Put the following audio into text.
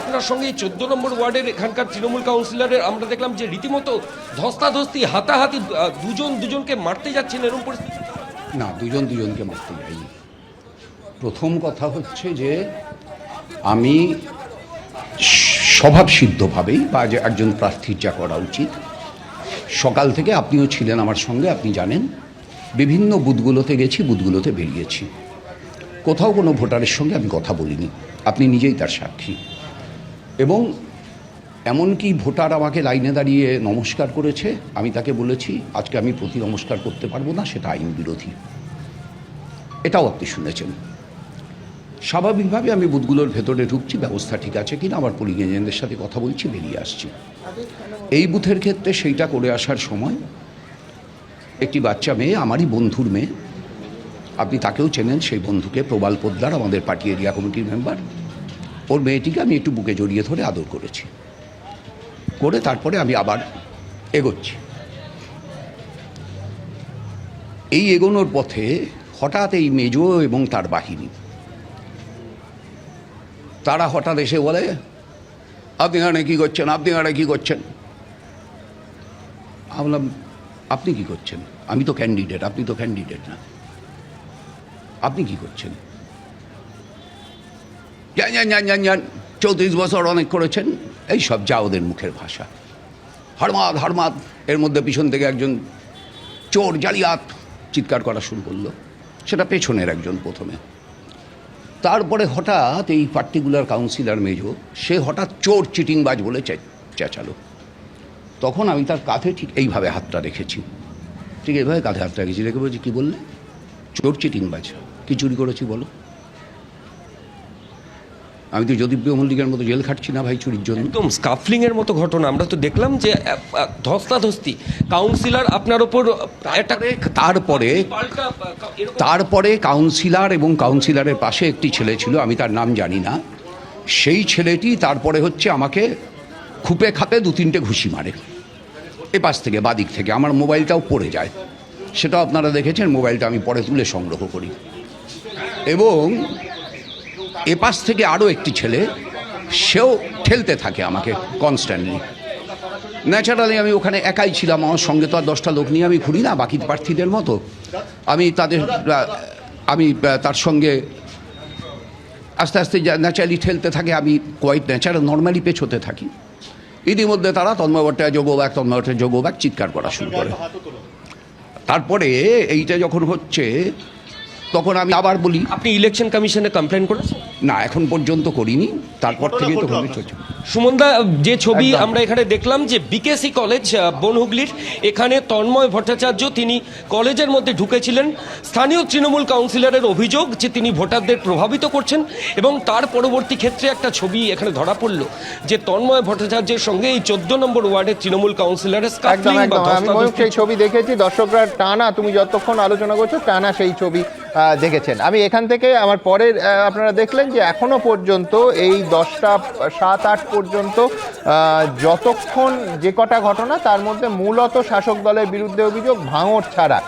আপনার সঙ্গে চোদ্দ নম্বর ওয়ার্ডের এখানকার তৃণমূল কাউন্সিলরের আমরা দেখলাম যে রীতিমতো ধস্তাধস্তি, হাতাহাতি দুজন দুজনকে মারতে যাচ্ছেন এরকম পরিস্থিতি। না, দুজন দুজনকে মারতে যাইনি। প্রথম কথা হচ্ছে যে আমি স্বভাবসিদ্ধভাবেই বা যে একজন প্রার্থীর যা করা উচিত। সকাল থেকে আপনিও ছিলেন আমার সঙ্গে, আপনি জানেন। বিভিন্ন বুথগুলোতে গেছি, বুথগুলোতে বেরিয়েছি। কোথাও কোনো ভোটারের সঙ্গে আমি কথা বলিনি। আপনি নিজেই তার সাক্ষী। এবং এমনকি ভোটার আমাকে লাইনে দাঁড়িয়ে নমস্কার করেছে, আমি তাকে বলেছি, আজকে আমি প্রতি নমস্কার করতে পারব না, সেটা আইন বিরোধী। এটাও আপনি শুনেছেন। স্বাভাবিকভাবে আমি বুথগুলোর ভেতরে ঢুকছি, ব্যবস্থা ঠিক আছে কিনা, আমার পুলিং এজেন্টদের সাথে কথা বলছি, বেরিয়ে আসছি। এই বুথের ক্ষেত্রে সেইটা করে আসার সময় একটি বাচ্চা মেয়ে, আমারই বন্ধুর মেয়ে, আপনি তাকেও চেনেন, সেই বন্ধুকে প্রবাল পোদ্দার, আমাদের পার্টি এরিয়া কমিটির মেম্বার। ওর মেয়েটিকে আমি একটু বুকে জড়িয়ে ধরে আদর করেছি। করে তারপরে আমি আবার এগোচ্ছি। এই এগোনোর পথে হঠাৎ এই মেজো এবং তার বাহিনী। তারা হঠাৎ এসে বলে, আপনি এখানে কী করছেন? আপনি এখানে কী করছেন? বললাম, আপনি কি করছেন? আমি তো ক্যান্ডিডেট আপনি তো ক্যান্ডিডেট না। আপনি কি করছেন? জান জান জান জান জান চৌত্রিশ বছর অনেক করেছেন। এই সব যা ওদের মুখের ভাষা। হরমাদ হরমাদ। এর মধ্যে পিছন থেকে একজন চোর, জালিয়াত চিৎকার করা শুরু করল। সেটা পেছনের একজন প্রথমে। তারপরে হঠাৎ এই পার্টিকুলার কাউন্সিলর মেজো, সে হঠাৎ চোর, চিটিংবাজ বলে চেঁচালো। তখন আমি তার কাঁধে ঠিক এইভাবে হাতটা রেখেছি। ঠিক এইভাবে কাঁধে হাতটা রেখেছি। রেখে বলছি, কী বললে? চোর, চিটিংবাজ। কী চুরি করেছি বলো? আমি তো জ্যোতিপ্রিয় মল্লিকের মতো জেল খাটছি না ভাই চুরির জন্য। একদম স্কাফলিং এর মতো ঘটনা আমরা তো দেখলাম যে ধস্তাধস্তি। কাউন্সিলর আপনার ওপর তারপরে তারপরে কাউন্সিলর এবং কাউন্সিলরের পাশে একটি ছেলে ছিল আমি তার নাম জানি না। সেই ছেলেটি তারপরে হচ্ছে আমাকে খুপে খাপে দু তিনটে ঘুষি মারে। এ পাশ থেকে বাদিক থেকে আমার মোবাইলটাও পড়ে যায়। সেটাও আপনারা দেখেছেন মোবাইলটা আমি পরে তুলে সংগ্রহ করি। এবং এ পাশ থেকে আরও একটি ছেলে, সেও ঠেলতে থাকে আমাকে কনস্ট্যান্টলি ন্যাচারালি আমি ওখানে একাই ছিলাম, আমার সঙ্গে তো আর দশটা লোক নিয়ে আমি ঘুরি না, বাকি প্রার্থীদের মতো। আমি তাদের আমি তার সঙ্গে আস্তে আস্তে ন্যাচারালি ঠেলতে থাকে, আমি কোয়াইট ন্যাচারাল নর্মালি পেছোতে থাকি। ইতিমধ্যে তারা তন্ময় ভট্টাচার্য যোগ ব্যাগ তন্ময় ভট্টাচার্য যোগ ব্যাগ চিৎকার করা শুরু করে। তারপরে এইটা যখন হচ্ছে তখন আমি আবার বলি আপনি ইলেকশন কমিশনে কমপ্লেন করেছেন? না এখন পর্যন্ত করিনি তারপর থেকে তো চলছে। সুমনদা যে ছবি আমরা এখানে দেখলাম যে বিকেসি কলেজ বনহুগলির এখানে তন্ময় ভট্টাচার্য তিনি কলেজের মধ্যে ঢুকেছিলেন। স্থানীয় তৃণমূল কাউন্সিলরের অভিযোগ যে তিনি ভোটারদের প্রভাবিত করছেন এবং তার পরবর্তী ক্ষেত্রে একটা ছবি এখানে ধরা পড়ল যে তন্ময় ভট্টাচার্যের সঙ্গে এই চোদ্দ নম্বর ওয়ার্ডের তৃণমূল কাউন্সিলরের সেই ছবি দেখেছি দর্শকরা টানা তুমি যতক্ষণ আলোচনা করছ টানা সেই ছবি দেখেছেন। আমি এখান থেকে আমার পরের আপনারা দেখলেন যে এখনও পর্যন্ত এই দশটা সাত আট পর্যন্ত যতক্ষণ যে কটা ঘটনা তার মধ্যে মূলত শাসক দলের বিরুদ্ধে অভিযোগ ভাঙর ছাড়া।